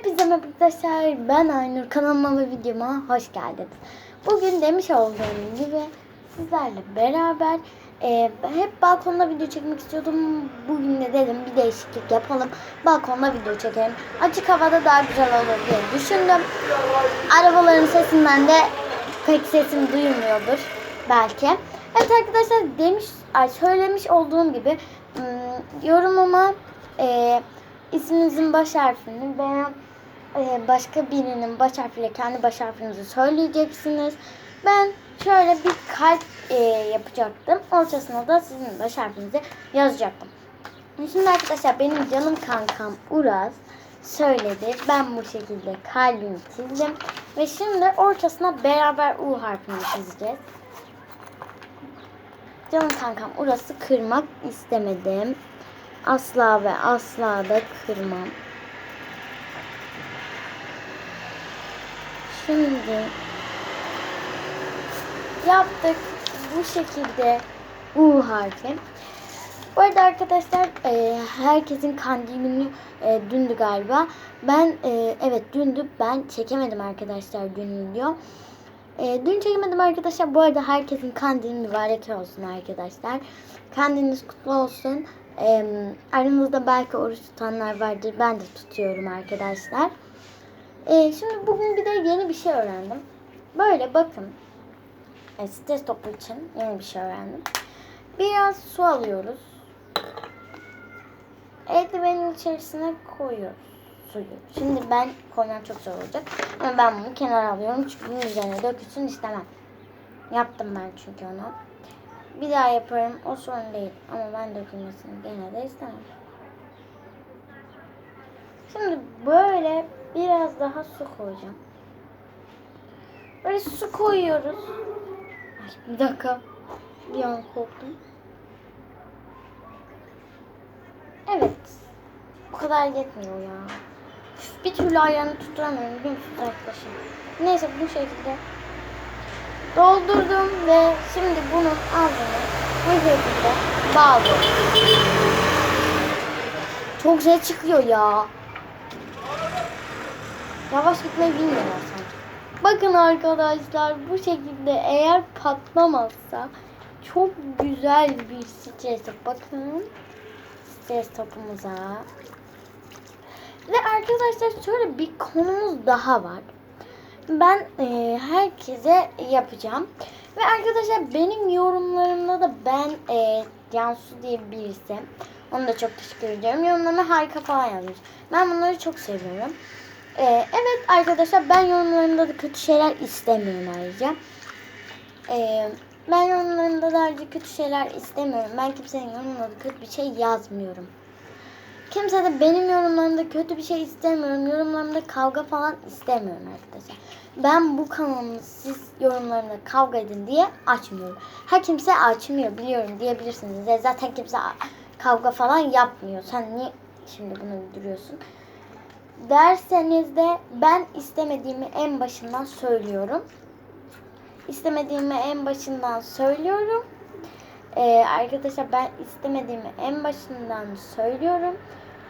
Hepinize arkadaşlar. Ben Aynur. Kanalıma ve videoma hoş geldiniz. Bugün demiş olduğum gibi sizlerle beraber e, hep balkonda video çekmek istiyordum. Bugün de dedim bir değişiklik yapalım. Balkonda video çekelim. Açık havada daha güzel olur diye düşündüm. Arabaların sesinden de pek sesim duyulmuyordur belki. Evet arkadaşlar demiş, söylemiş olduğum gibi ım, yorumuma e, isminizin baş harfini e, başka birinin baş harfiyle kendi baş harfinizi söyleyeceksiniz. Ben şöyle bir kalp e, yapacaktım. Ortasına da sizin baş harfinizi yazacaktım. Şimdi arkadaşlar benim canım kankam Uraz söyledi. Ben bu şekilde kalbimi çizdim. Ve şimdi ortasına beraber U harfini çizeceğiz. Canım kankam Uras'ı kırmak istemedim. Asla ve asla da kırmam. Şimdi yaptık bu şekilde U harfi. Bu arada arkadaşlar e, herkesin kandil günü e, dündü galiba. Ben e, evet dündü ben çekemedim arkadaşlar dün video. E, dün çekemedim arkadaşlar. Bu arada herkesin kandili mübarek olsun arkadaşlar. Kandiliniz kutlu olsun. E, aranızda belki oruç tutanlar vardır. Ben de tutuyorum arkadaşlar. E, şimdi bugün bir de yeni bir şey öğrendim. Böyle bakın. E, stres topu için yeni bir şey öğrendim. Biraz su alıyoruz. Eldivenin içerisine koyuyoruz suyu. Şimdi ben koymam çok zor olacak. Ama ben bunu kenara alıyorum çünkü bunun üzerine dökülsün istemem. Yaptım ben çünkü onu. Bir daha yaparım. O sorun değil. Ama ben dökülmesini gene de istemem. Şimdi böyle biraz daha su koyacağım. Böyle su koyuyoruz. Ay, bir dakika. Bir an korktum. Evet. Bu kadar yetmiyor ya. Bir türlü ayağını tutturamıyorum biliyor musunuz arkadaşlar? Neyse bu şekilde doldurdum ve şimdi bunun ağzını bu şekilde bağlıyorum. Çok güzel çıkıyor ya. Yavaş gitmeyi bilmiyorlar sanki. Bakın arkadaşlar bu şekilde eğer patlamazsa çok güzel bir stres top. Bakın stres topumuza. Ve arkadaşlar şöyle bir konumuz daha var. Ben e, herkese yapacağım. Ve arkadaşlar benim yorumlarımda da ben e, Cansu diye birisi. Onu da çok teşekkür ediyorum. Yorumlarına harika falan yazmış. Ben bunları çok seviyorum. E, evet arkadaşlar ben yorumlarımda da kötü şeyler istemiyorum ayrıca. E, ben yorumlarımda da ayrıca kötü şeyler istemiyorum. Ben kimsenin yorumlarında kötü bir şey yazmıyorum. Kimse de benim yorumlarımda kötü bir şey istemiyorum. Yorumlarımda kavga falan istemiyorum arkadaşlar. Ben bu kanalımı siz yorumlarımda kavga edin diye açmıyorum. Her kimse açmıyor biliyorum diyebilirsiniz. Ya zaten kimse kavga falan yapmıyor. Sen niye şimdi bunu duruyorsun? Derseniz de ben istemediğimi en başından söylüyorum. İstemediğimi en başından söylüyorum. Ee, arkadaşlar ben istemediğimi en başından söylüyorum.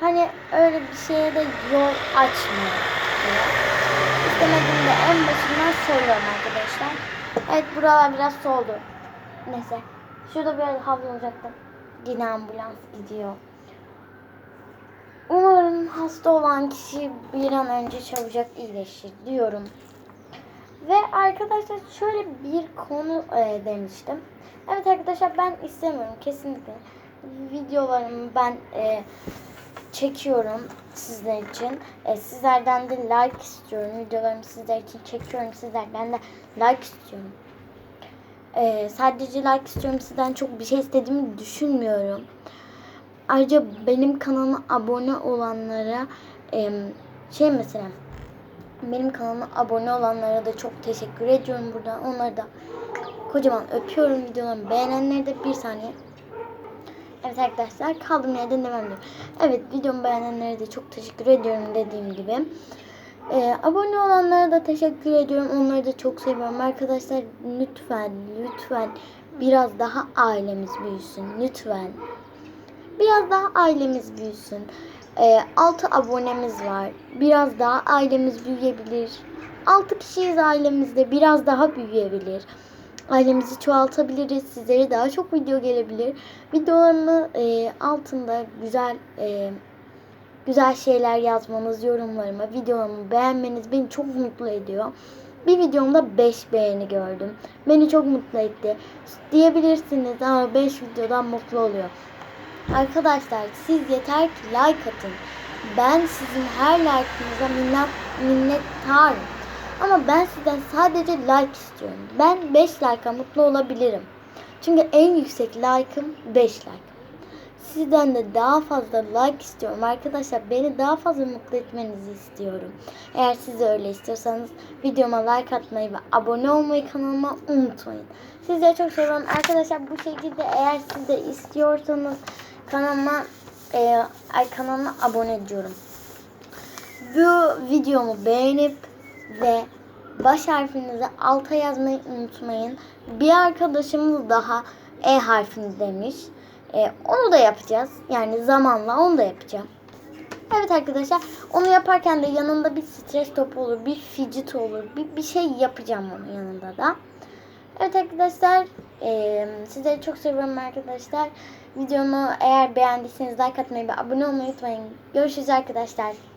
Hani öyle bir şeye de yol açmıyorum. İstemediğimi de en başından söylüyorum arkadaşlar. Evet buralar biraz soldu. Neyse. Şurada biraz havlu olacaktı. Yine ambulans gidiyor. Hasta olan kişi bir an önce çabucak iyileşir diyorum. Ve arkadaşlar şöyle bir konu e, demiştim. Evet arkadaşlar ben istemiyorum kesinlikle. Videolarımı ben e, çekiyorum sizler için. E, sizlerden de like istiyorum. Videolarımı sizler için çekiyorum. Sizlerden de like istiyorum. E, sadece like istiyorum. Sizden çok bir şey istediğimi düşünmüyorum. Ayrıca benim kanalıma abone olanlara şey mesela benim kanalıma abone olanlara da çok teşekkür ediyorum buradan. Onları da kocaman öpüyorum. Videolarımı beğenenlere de bir saniye. Evet arkadaşlar kaldığım yerden devam ediyorum. Evet videomu beğenenlere de çok teşekkür ediyorum dediğim gibi. Ee, abone olanlara da teşekkür ediyorum. Onları da çok seviyorum. Arkadaşlar lütfen lütfen biraz daha ailemiz büyüsün. Lütfen. Biraz daha ailemiz büyüsün. E, 6 abonemiz var. Biraz daha ailemiz büyüyebilir. 6 kişiyiz ailemizde. Biraz daha büyüyebilir. Ailemizi çoğaltabiliriz. Sizlere daha çok video gelebilir. Videolarımı e, altında güzel e, güzel şeyler yazmanız, yorumlarıma, videomu beğenmeniz beni çok mutlu ediyor. Bir videomda 5 beğeni gördüm. Beni çok mutlu etti. Diyebilirsiniz ama 5 videodan mutlu oluyor. Arkadaşlar siz yeter ki like atın. Ben sizin her like'ınıza minnet, minnettarım. Ama ben sizden sadece like istiyorum. Ben 5 like'a mutlu olabilirim. Çünkü en yüksek like'ım 5 like. Sizden de daha fazla like istiyorum arkadaşlar. Beni daha fazla mutlu etmenizi istiyorum. Eğer siz de öyle istiyorsanız videoma like atmayı ve abone olmayı kanalıma unutmayın. Sizleri çok seviyorum. Arkadaşlar bu şekilde eğer siz de istiyorsanız kanalıma e, ay kanalıma abone ediyorum. Bu videomu beğenip ve baş harfinizi alta yazmayı unutmayın. Bir arkadaşımız daha E harfini demiş. E, onu da yapacağız. Yani zamanla onu da yapacağım. Evet arkadaşlar onu yaparken de yanında bir stres topu olur, bir fidget olur, bir, bir şey yapacağım onun yanında da. Evet arkadaşlar e, sizleri çok seviyorum arkadaşlar. Videomu eğer beğendiyseniz like atmayı ve abone olmayı unutmayın. Görüşürüz arkadaşlar.